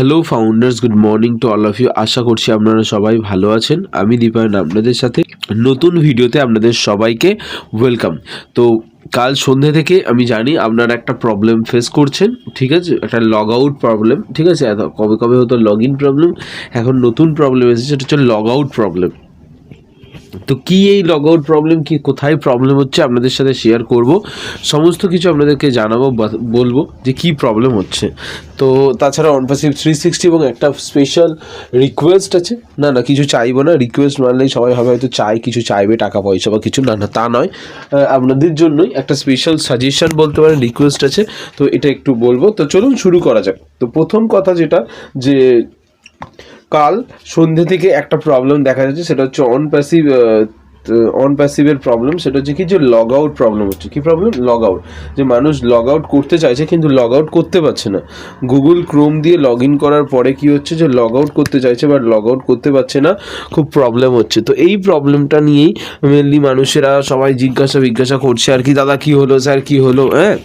Hello founders good morning to all of you আশা করছি আপনারা সবাই ভালো আছেন। আমি দীপায়ন আপনাদের সাথে নতুন ভিডিওতে আপনাদের সবাইকে ওয়েলকাম তো কাল সন্ধে থেকে আমি জানি আপনারা একটা প্রবলেম ফেস করছেন, ঠিক আছে? একটা লগ আউট প্রবলেম ঠিক আছে? কবে কবে হতো লগ ইন প্রবলেম এখন নতুন প্রবলেম এসেছে, সেটা হচ্ছে লগ আউট প্রবলেম তো কি এই লগ আউট প্রবলেম কি কোথায় প্রবলেম হচ্ছে আপনাদের সাথে শেয়ার করব। সমস্ত কিছু আপনাদেরকে জানাব বলব যে কি প্রবলেম হচ্ছে। তো তাছাড়া অনপাসিভ থ্রি সিক্সটি এবং একটা স্পেশাল রিকোয়েস্ট আছে। না না, কিছু চাইব না রিকোয়েস্ট মানলেই সবাই হবে, হয়তো চাই কিছু চাইবে, টাকা পয়সা বা কিছু। না না, তা নয়। আপনাদের জন্যই একটা স্পেশাল সাজেশন বলতে পারেন রিকোয়েস্ট আছে। তো এটা একটু বলব। তো চলুন শুরু করা যাক। তো প্রথম কথা যেটা, যে কাল সন্ধ্যে থেকে একটা প্রবলেম দেখা যাচ্ছে, সেটা হচ্ছে অন প্যাসিভ অন প্যাসিভের প্রবলেম সেটা হচ্ছে কি যে লগ আউট প্রবলেম হচ্ছে। কি প্রবলেম লগ আউট যে মানুষ লগ আউট করতে চাইছে কিন্তু লগ আউট করতে পারছে না। গুগল ক্রোম দিয়ে লগ ইন করার পরে কি হচ্ছে যে লগ আউট করতে চাইছে বাট লগ আউট করতে পারছে না, খুব প্রবলেম হচ্ছে। তো এই প্রবলেমটা নিয়েই মেনলি মানুষেরা সবাই জিজ্ঞাসা জিজ্ঞাসা করছে, আর কি, দাদা, কি হলো? স্যার কি হলো? হ্যাঁ?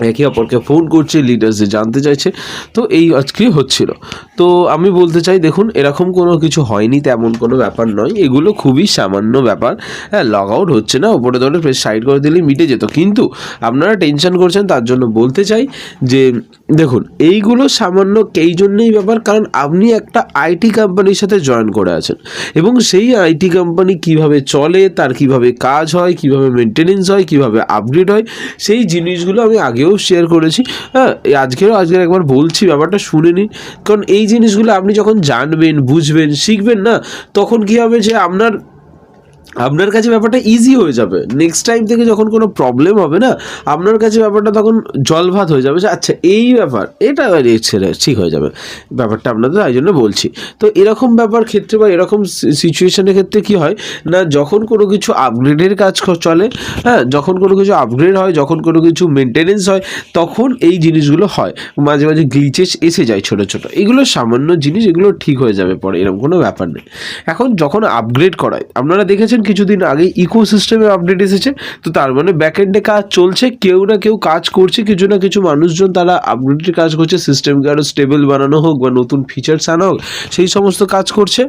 একে অপরকে ফোন করছে লিডার্সে জানতে চাইছে। তো এই আজকে হচ্ছিল। তো আমি বলতে চাই, দেখুন, এরকম কোনো কিছু হয়নি, তেমন কোনো ব্যাপার নয়। এগুলো খুবই সামান্য ব্যাপার। হ্যাঁ লগ আউট হচ্ছে না, ওপরে ধরে প্রেস সাইড করে দিলেই মিটে যেত। কিন্তু আপনারা টেনশন করছেন, তার জন্য বলতে চাই যে, দেখুন, এইগুলো সামান্য এই জন্যই ব্যাপার, কারণ আপনি একটা আইটি কোম্পানির সাথে জয়েন করে আছেন। এবং সেই আইটি কোম্পানি কীভাবে চলে, তার কীভাবে কাজ হয়, কীভাবে মেনটেনেন্স হয়, কীভাবে আপডেট হয়, সেই জিনিসগুলো আমি আগেও শেয়ার করেছি। হ্যাঁ আজকেও আজকের একবার বলছি ব্যাপারটা, শুনে নিন। কারণ এই জিনিসগুলো আপনি যখন জানবেন, বুঝবেন, শিখবেন না, তখন কী হবে যে আপনার আপনার কাছে ব্যাপারটা ইজি হয়ে যাবে। নেক্সট টাইম থেকে যখন কোনো প্রবলেম হবে না, আপনার কাছে ব্যাপারটা তখন জলভাত হয়ে যাবে। যে আচ্ছা এই ব্যাপার, এটা ছেড়ে ঠিক হয়ে যাবে। ব্যাপারটা আপনাদের তাই জন্য বলছি। তো এরকম ব্যাপার ক্ষেত্রে বা এরকম সিচুয়েশনের ক্ষেত্রে কি হয় না, যখন কোনো কিছু আপগ্রেডের কাজ চলে হ্যাঁ যখন কোনো কিছু আপগ্রেড হয়, যখন কোনো কিছু মেনটেনেন্স হয়, তখন এই জিনিসগুলো হয়। মাঝে মাঝে গ্লিচেস এসে যায় ছোটো ছোটো। এগুলো সামান্য জিনিস, এগুলো ঠিক হয়ে যাবে পরে, এরকম কোনো ব্যাপার নেই। এখন যখন আপগ্রেড করায়, আপনারা দেখেছেন কিছুদিন আগে ইকো সিস্টেমের আপডেট এসেছে। তো তার মানে ব্যাকএন্ডে কাজ চলছে, কেউ না কেউ কাজ করছে, কিছু না কিছু মানুষজন তারা আপডেটের কাজ করছে সিস্টেমকে আরও স্টেবল বানানো হোক বা নতুন ফিচার্স আনা হোক, সেই সমস্ত কাজ করছে।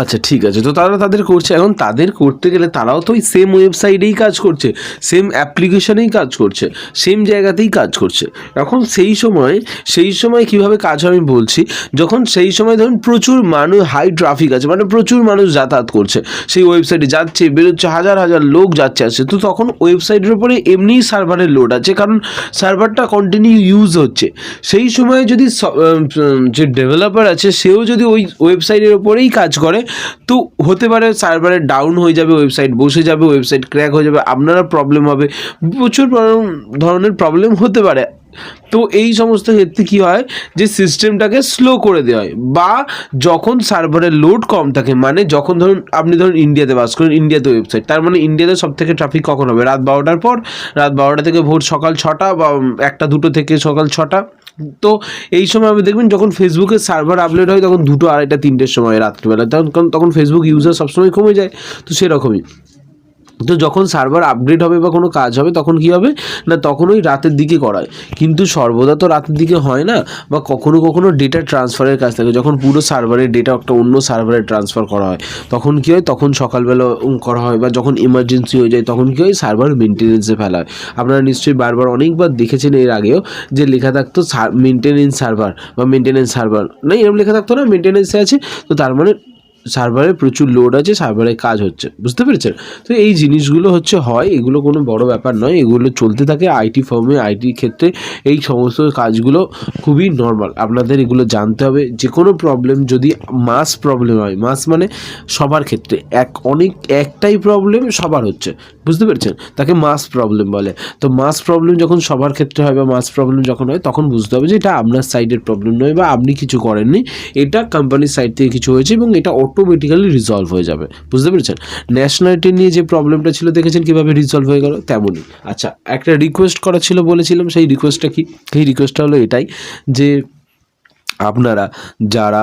আচ্ছা ঠিক আছে। তো তারা তাদের করছে। এখন তাদের করতে গেলে তারাও তো ওই সেম ওয়েবসাইটেই কাজ করছে সেম অ্যাপ্লিকেশনেই কাজ করছে সেম জায়গাতেই কাজ করছে। এখন সেই সময় সেই সময় কীভাবে কাজ হয় আমি বলছি, যখন সেই সময় ধরুন প্রচুর মানুষ হাই ট্রাফিক আছে মানে প্রচুর মানুষ যাতায়াত করছে, সেই ওয়েবসাইটে যাচ্ছে, বেরোচ্ছে, হাজার হাজার লোক যাচ্ছে, আসছে। তো তখন ওয়েবসাইটের উপরে এমনিই সার্ভারের লোড আছে, কারণ সার্ভারটা কন্টিনিউ ইউজ হচ্ছে। সেই সময় যদি যে ডেভেলপার আছে, সেও যদি ওই ওয়েবসাইটের ওপরেই কাজ করে তো হতে পারে সার্ভারে ডাউন হয়ে যাবে ওয়েবসাইট বসে যাবে ওয়েবসাইট ক্র্যাক হয়ে যাবে আপনারা প্রবলেম হবে। প্রচুর ধরনের প্রবলেম হতে পারে। তো এই সমস্ত ক্ষেত্রে কী হয়? যে সিস্টেমটাকে স্লো করে দেওয়া হয়। বা যখন সার্ভারের লোড কম থাকে মানে যখন ধরুন আপনি ধরুন ইন্ডিয়াতে বাস করেন ইন্ডিয়াতে ওয়েবসাইট তার মানে ইন্ডিয়াতে সব থেকে ট্রাফিক কখন হবে? রাত বারোটার পর? রাত বারোটা থেকে ভোর সকাল ছটা বা একটা দুটো থেকে সকাল ছটা। তো এই সময় আপনি দেখবেন যখন ফেসবুকের সার্ভার আপলোড হয়, তখন দুটো, আড়াইটা, তিনটের সময় রাত্রিবেলা। তখন তখন ফেসবুক ইউজার সবসময় কমে যায়। তো সেরকমই। তো যখন সার্ভার আপডেট হবে বা কোনো কাজ হবে, তখন কি হবে? না তখন ওই রাতের দিকে করায়। কিন্তু সর্বদা তো রাতের দিকে হয় না, বা কখনো কখনো ডেটা ট্রান্সফারের কাজ থাকে। যখন পুরো সার্ভারের ডেটা একটা অন্য সার্ভারে ট্রান্সফার করা হয়, তখন কি হয়? তখন সকালবেলা করা হয়, বা যখন এমার্জেন্সি হয়ে যায়, তখন কি হয়? সার্ভার মেনটেনেন্সে ফেলা হয়। আপনারা নিশ্চয়ই বারবার অনেকবার দেখেছেন এর আগেও যে লেখা থাকতো মেনটেনেন্স সার্ভার বা মেনটেনেন্স সার্ভার না এরকম লেখা থাকতো না মেনটেনেন্সে আছে। তো তার মানে সার্ভারে প্রচুর লোড আছে সার্ভারে কাজ হচ্ছে, বুঝতে পেরেছেন? তো এই জিনিসগুলো হচ্ছে হয়, এগুলো কোনো বড় ব্যাপার নয়, এগুলো চলতে থাকে আইটি ফার্মে আইটি ক্ষেত্রে, এই সমস্ত কাজগুলো খুবই নর্মাল আপনাদের এগুলো জানতে হবে যে কোনো প্রবলেম যদি মাস প্রবলেম হয় মাস মানে সবার ক্ষেত্রে, এক অনেক, একটাই প্রবলেম সবার হচ্ছে, বুঝতে পেরেছেন? তাকে মাস প্রবলেম বলে। তো মাস প্রবলেম যখন সবার ক্ষেত্রে হয় বা মাস প্রবলেম যখন হয়, তখন বুঝতে হবে যে এটা আপনার সাইডের প্রবলেম নয় বা আপনি কিছু করেননি, এটা কোম্পানির সাইড থেকে কিছু হয়েছে এবং এটা অটোমেটিক্যালি রিজলভ হয়ে যাবে। বুঝতে পেরেছেন? ন্যাশনালিটি নিয়ে যে প্রবলেমটা ছিল, দেখেছেন কীভাবে রিজলভ হয়ে গেল? তেমনই। আচ্ছা একটা রিকোয়েস্ট করা ছিল বলেছিলাম, সেই রিকোয়েস্টটা কি? সেই রিকোয়েস্টটা হলো এটাই যে, আপনারা যারা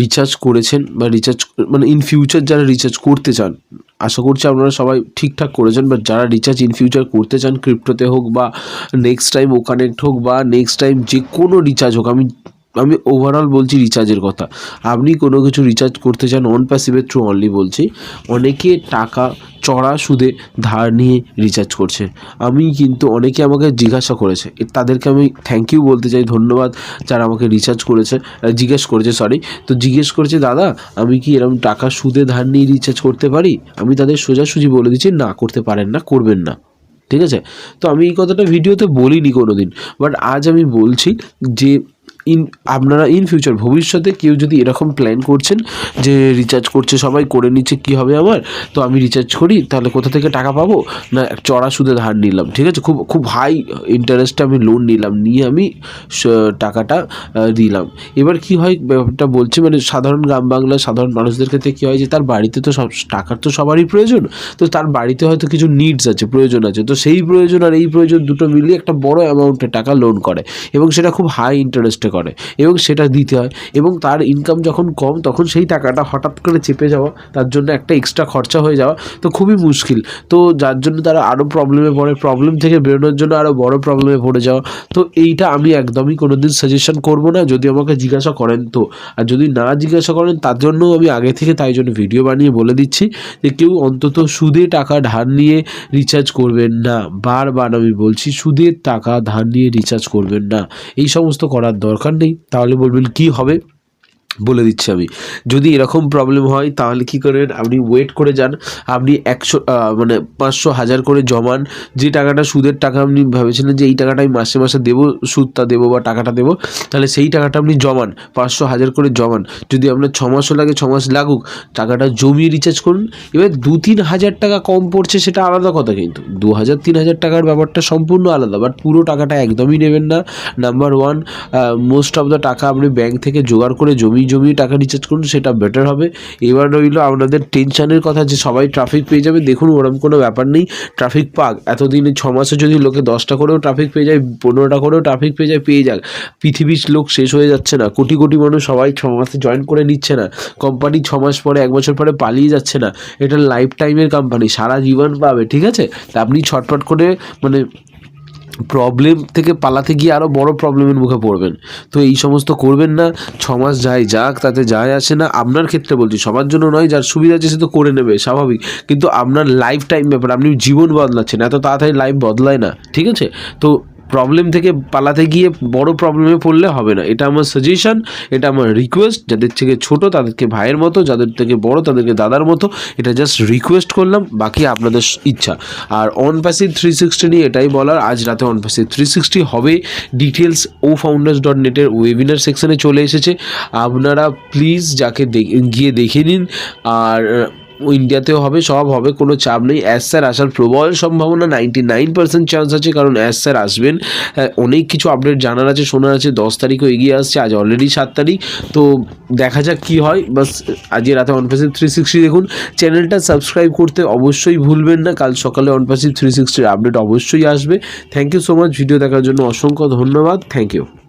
রিচার্জ করেছেন বা রিচার্জ মানে ইন ফিউচার যারা রিচার্জ করতে চান, আশা করছি আপনারা সবাই ঠিকঠাক করেছেন বাট যারা রিচার্জ ইন ফিউচার করতে চান ক্রিপ্টোতে হোক বা নেক্সট টাইম ও কানেক্ট হোক বা নেক্সট টাইম যে কোনো রিচার্জ হোক, আমি আমি ওভারঅল বলছি রিচার্জের কথা। আপনি কোনো কিছু রিচার্জ করতে চান অন প্যাসিভের থ্রু অনলি বলছি, অনেকে টাকা চড়া সুদে ধার নিয়ে রিচার্জ করছে। আমি কিন্তু অনেকে আমাকে জিজ্ঞাসা করেছে তাদেরকে আমি থ্যাংক ইউ বলতে চাই, ধন্যবাদ যারা আমাকে রিচার্জ করেছে জিজ্ঞেস করেছে সরি তো জিজ্ঞেস করেছে, দাদা, আমি কি এরকম টাকা সুদে ধার নিয়ে রিচার্জ করতে পারি? আমি তাদের সোজাসুজি বলে দিচ্ছি, না, করতে পারেন না, করবেন না। ঠিক আছে? তো আমি এই কথাটা ভিডিওতে বলিনি কোনো দিন বাট আজ আমি বলছি যে ইন, আপনারা ইন ফিউচার ভবিষ্যতে কেউ যদি এরকম প্ল্যান করছেন যে রিচার্জ করছে সবাই, করে নিচ্ছে, কি হবে আমার তো আমি রিচার্জ করি, তাহলে কোথা থেকে টাকা পাবো? না চড়া সুদে ধার নিলাম, ঠিক আছে? খুব খুব হাই ইন্টারেস্টে আমি লোন নিলাম, নিয়ে আমি টাকাটা দিলাম। এবার কি হয়, ব্যাপারটা বলছি মানে সাধারণ গ্রাম বাংলার সাধারণ মানুষদের ক্ষেত্রে কী হয় যে, তার বাড়িতে তো সব, টাকার তো সবারই প্রয়োজন। তো তার বাড়িতে হয়তো কিছু নিডস আছে, প্রয়োজন আছে। তো সেই প্রয়োজন আর এই প্রয়োজন দুটো মিলিয়ে একটা বড় অ্যামাউন্টে টাকা লোন করে, এবং সেটা খুব হাই ইন্টারেস্টে করে। এবং সেটা দিতে হয় এবং তার ইনকাম যখন কম, তখন সেই টাকাটা হঠাৎ করে চেপে যাওয়া, তার জন্য একটা এক্সট্রা খরচা হয়ে যাওয়া, তো খুবই মুশকিল। তো যার জন্য তারা আরও প্রবলেমে পড়ে প্রবলেম থেকে বেরোনোর জন্য আরও বড় প্রবলেমে পড়ে যাওয়া। তো এইটা আমি একদমই কোনো দিন সাজেশন করব না, যদি আমাকে জিজ্ঞাসা করেন তো। আর যদি না জিজ্ঞাসা করেন, তার জন্য আমি আগে থেকে তাই জন্য ভিডিও বানিয়ে বলে দিচ্ছি যে কেউ অন্তত সুদে টাকা ধার নিয়ে রিচার্জ করবেন না। বারবার আমি বলছি, সুদের টাকা ধার নিয়ে রিচার্জ করবেন না। এই সমস্ত করার দরকার নেই তাহলে বলবেন কি হবে? বলে দিচ্ছি আমি। যদি এরকম প্রবলেম হয়, তাহলে কি করবেন আপনি ওয়েট করে যান। আপনি একশো মানে পাঁচশো হাজার করে জমান। যে টাকাটা সুদের টাকা আপনি ভেবেছিলেন যে এই টাকাটা আমি মাসে মাসে দেবো, সুদটা দেবো বা টাকাটা দেবো, তাহলে সেই টাকাটা আপনি জমান, পাঁচশো হাজার করে জমান। যদি আপনার ছ মাসও লাগে ছ মাস লাগুক, টাকাটা জমিয়ে রিচার্জ করুন। এবার দু তিন হাজার টাকা কম পড়ছে, সেটা আলাদা কথা কিন্তু। দু হাজার, তিন হাজার টাকার ব্যাপারটা সম্পূর্ণ আলাদা বাট পুরো টাকাটা একদমই নেবেন না। Number one most of the টাকা আপনি ব্যাংক থেকে জোগাড় করে জমি জমিয়ে টাকা রিচার্জ করুন, সেটা বেটার হবে। এবার রইল আপনাদের টেনশানের কথা যে সবাই ট্রাফিক পেয়ে যাবে। দেখুন ওরকম কোনো ব্যাপার নেই। ট্রাফিক পাক। এতদিনে ছ মাসে যদি লোকে দশটা করেও ট্রাফিক পেয়ে যায়, পনেরোটা করেও ট্রাফিক পেয়ে যায়, পেয়ে যাক। পৃথিবীর লোক শেষ হয়ে যাচ্ছে না। কোটি কোটি মানুষ সবাই ছ মাসে জয়েন করে নিচ্ছে না। কোম্পানি ছ মাস পরে, এক বছর পরে পালিয়ে যাচ্ছে না। এটা লাইফ টাইমের কোম্পানি সারা জীবন পাবে, ঠিক আছে? তা আপনি ছটফট করে মানে প্রবলেম থেকে পালাতে গিয়ে আরও বড় প্রবলেমের মুখে পড়বেন। তো এই সমস্ত করবেন না, ছ মাস যায় যাক, তাতে যায় আসে না, আপনার ক্ষেত্রে বলছি, সবার জন্য নয়, যার সুবিধা আছে সে তো করে নেবে, স্বাভাবিক। কিন্তু আপনার লাইফ টাইম ব্যাপার, আপনি জীবন বদলাচ্ছেন, এত তাড়াতাড়ি লাইফ বদলায় না, ঠিক আছে? তো প্রবলেম থেকে পালাতে গিয়ে বড় প্রবলেমে পড়লে হবে না। এটা আমার সাজেশন এটা আমার রিকোয়েস্ট যাদের থেকে ছোট, তাদেরকে ভাইয়ের মতো, যাদের থেকে বড়, তাদেরকে দাদার মতো, এটা জাস্ট রিকোয়েস্ট করলাম, বাকি আপনাদের ইচ্ছা। আর অন প্যাসিভ থ্রি সিক্সটি নিয়ে এটাই বলার, আজ রাতে অন প্যাসিভ থ্রি সিক্সটি হবে ডিটেলস ও ফাউন্ডার্স ডট নেটের ওয়েবিনার সেকশনে চলে এসেছে। আপনারা প্লিজ যাকে গিয়ে দেখে নিন। আর ইন্ডিয়াতেও হবে, সব হবে, কোনো চাপ নেই। অ্যাস স্যার আসার প্রবল সম্ভাবনা নাইনটি নাইন পার্সেন্ট চান্স আছে, কারণ অ্যাস স্যার আসবেন অনেক কিছু আপডেট জানার আছে, শোনার আছে, দশ তারিখও এগিয়ে আসছে, আজ অলরেডি সাত তারিখ। তো দেখা যাক কী হয়, বাস আজকে রাতে অনপাসিভ থ্রি সিক্সটি দেখুন। চ্যানেলটা সাবস্ক্রাইব করতে অবশ্যই ভুলবেন না, কাল সকালে অনপাসিভ থ্রি সিক্সটির আপডেট অবশ্যই আসবে। Thank you so much video দেখার জন্য অসংখ্য ধন্যবাদ থ্যাংক ইউ